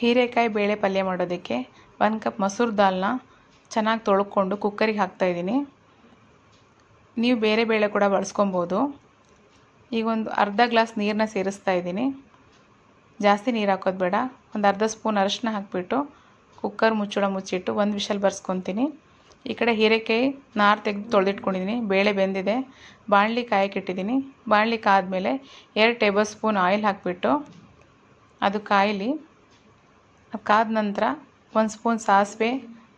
ಹೀರೆಕಾಯಿ ಬೇಳೆ ಪಲ್ಯ ಮಾಡೋದಕ್ಕೆ ಒಂದು ಕಪ್ ಮಸೂರು ದಾಲ್ನ ಚೆನ್ನಾಗಿ ತೊಳ್ಕೊಂಡು ಕುಕ್ಕರಿಗೆ ಹಾಕ್ತಾಯಿದ್ದೀನಿ ನೀವು ಬೇರೆ ಬೇಳೆ ಕೂಡ ಬಳಸ್ಕೊಬೋದು. ಈಗ ಒಂದು ಅರ್ಧ ಗ್ಲಾಸ್ ನೀರನ್ನ ಸೇರಿಸ್ತಾ ಇದ್ದೀನಿ. ಜಾಸ್ತಿ ನೀರು ಹಾಕೋದು ಬೇಡ. ಒಂದು ಅರ್ಧ ಸ್ಪೂನ್ ಅರಿಶಿನ ಹಾಕಿಬಿಟ್ಟು ಕುಕ್ಕರ್ ಮುಚ್ಚಳ ಮುಚ್ಚಿಟ್ಟು ಒಂದು ವಿಷಲ್ ಬರ್ಸ್ಕೊತೀನಿ. ಈ ಕಡೆ ಹೀರೆಕಾಯಿ ನಾರು ತೆಗೆದು ತೊಳೆದಿಟ್ಕೊಂಡಿದ್ದೀನಿ. ಬೇಳೆ ಬೆಂದಿದೆ. ಬಾಣಲಿ ಕಾಯಕ್ಕಿಟ್ಟಿದ್ದೀನಿ ಬಾಣಲಿ ಕಾದ್ಮೇಲೆ ಎರಡು ಟೇಬಲ್ ಸ್ಪೂನ್ ಆಯಿಲ್ ಹಾಕಿಬಿಟ್ಟು ಅದು ಕಾಯಲಿ ಕಾದ ನಂತರ ಒಂದು ಸ್ಪೂನ್ ಸಾಸಿವೆ,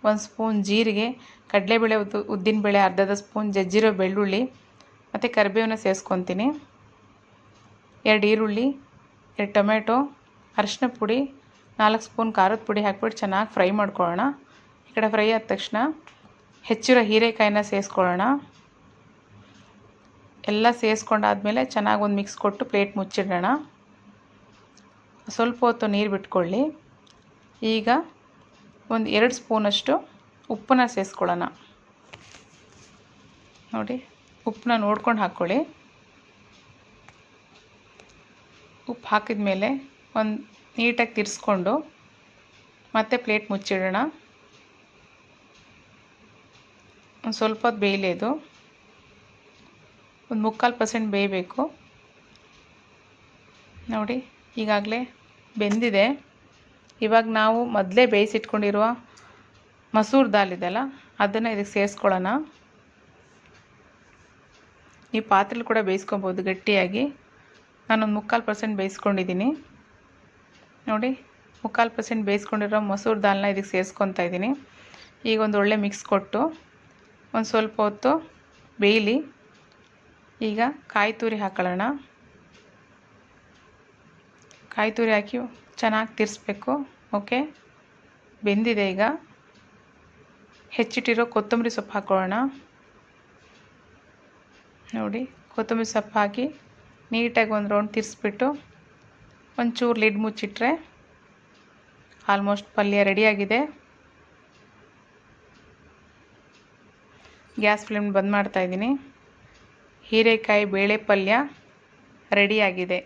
ಒಂದು ಸ್ಪೂನ್ ಜೀರಿಗೆ, ಕಡಲೆಬೇಳೆ ಉದ್ದು ಉದ್ದಿನಬೇಳೆ ಅರ್ಧದ ಸ್ಪೂನ್ ಜಜ್ಜಿರೋ ಬೆಳ್ಳುಳ್ಳಿ, ಮತ್ತು ಕರಿಬೇವನ್ನ ಸೇರಿಸ್ಕೊತೀನಿ ಎರಡು ಈರುಳ್ಳಿ, ಎರಡು ಟೊಮೆಟೊ ಅರಿಶಿನ ಪುಡಿ, ನಾಲ್ಕು ಸ್ಪೂನ್ ಖಾರದ ಪುಡಿ ಹಾಕ್ಬಿಟ್ಟು ಚೆನ್ನಾಗಿ ಫ್ರೈ ಮಾಡ್ಕೊಳ್ಳೋಣ. ಈ ಕಡೆ ಫ್ರೈ ಆದ ತಕ್ಷಣ ಹೆಚ್ಚಿರೋ ಹೀರೆಕಾಯಿನ ಸೇರಿಸ್ಕೊಳ್ಳೋಣ ಎಲ್ಲ ಸೇರಿಸ್ಕೊಂಡಾದ್ಮೇಲೆ ಚೆನ್ನಾಗಿ ಒಂದು ಮಿಕ್ಸ್ ಕೊಟ್ಟು ಪ್ಲೇಟ್ ಮುಚ್ಚಿಡೋಣ. ಸ್ವಲ್ಪ ಹೊತ್ತು ನೀರು ಬಿಟ್ಕೊಳ್ಳಿ. ಈಗ ಒಂದು ಎರಡು ಸ್ಪೂನಷ್ಟು ಉಪ್ಪನ್ನ ಸೇರಿಸ್ಕೊಳ್ಳೋಣ ನೋಡಿ, ಉಪ್ಪನ್ನ ನೋಡ್ಕೊಂಡು ಹಾಕ್ಕೊಳ್ಳಿ. ಉಪ್ಪು ಹಾಕಿದ ಮೇಲೆ ಒಂದು ನೀಟಾಗಿ ತಿರ್ಸ್ಕೊಂಡು ಮತ್ತೆ ಪ್ಲೇಟ್ ಮುಚ್ಚಿಡೋಣ. ಒಂದು ಸ್ವಲ್ಪ ಹೊತ್ತು ಬೇಯಲಿ ಒಂದು ಮುಕ್ಕಾಲು ಪರ್ಸೆಂಟ್ ಬೇಯಬೇಕು. ನೋಡಿ, ಈಗಾಗಲೇ ಬೆಂದಿದೆ. ಇವಾಗ ನಾವು ಮೊದಲೇ ಬೇಯಿಸಿಟ್ಕೊಂಡಿರುವ ಮಸೂರ್ ದಾಲ್ ಇದೆಯಲ್ಲ, ಅದನ್ನು ಇದಕ್ಕೆ ಸೇರಿಸ್ಕೊಳ್ಳೋಣ. ಈ ಪಾತ್ರೆಲಿ ಕೂಡ ಬೇಯಿಸ್ಕೊಬೋದು ಗಟ್ಟಿಯಾಗಿ. ನಾನೊಂದು ಮುಕ್ಕಾಲು ಪರ್ಸೆಂಟ್ ಬೇಯಿಸ್ಕೊಂಡಿದ್ದೀನಿ. ನೋಡಿ, ಮುಕ್ಕಾಲು ಪರ್ಸೆಂಟ್ ಬೇಯಿಸ್ಕೊಂಡಿರೋ ಮಸೂರ್ ದಾಲ್ನ ಇದಕ್ಕೆ ಸೇರಿಸ್ಕೊತಾ ಇದ್ದೀನಿ. ಈಗ ಒಂದು ಒಳ್ಳೆ ಮಿಕ್ಸ್ ಕೊಟ್ಟು ಒಂದು ಸ್ವಲ್ಪ ಹೊತ್ತು ಬೇಯಲಿ. ಈಗ ಕಾಯಿ ತುರಿ ಹಾಕೊಳ್ಳೋಣ. ಕಾಯಿ ತುರಿ ಹಾಕಿ ಚೆನ್ನಾಗಿ ತಿರ್ಸ್ಬೇಕು, ಓಕೆ? ಬೆಂದಿದೆ ಈಗ. ಹೆಚ್ಚಿಟ್ಟಿರೋ ಕೊತ್ತಂಬರಿ ಸೊಪ್ಪು ಹಾಕೊಳ್ಳೋಣ. ನೋಡಿ, ಕೊತ್ತಂಬರಿ ಸೊಪ್ಪು ಹಾಕಿ ನೀಟಾಗಿ ಒಂದು ರೌಂಡ್ ತಿರ್ಸ್ಬಿಟ್ಟು ಒಂಚೂರು ಲಿಡ್ ಮುಚ್ಚಿಟ್ರೆ ಆಲ್ಮೋಸ್ಟ್ ಪಲ್ಯ ರೆಡಿಯಾಗಿದೆ ಗ್ಯಾಸ್ ಫ್ಲೇಮ್ ಬಂದ್ ಮಾಡ್ತಾಯಿದ್ದೀನಿ ಹೀರೆಕಾಯಿ ಬೇಳೆ ಪಲ್ಯ ರೆಡಿಯಾಗಿದೆ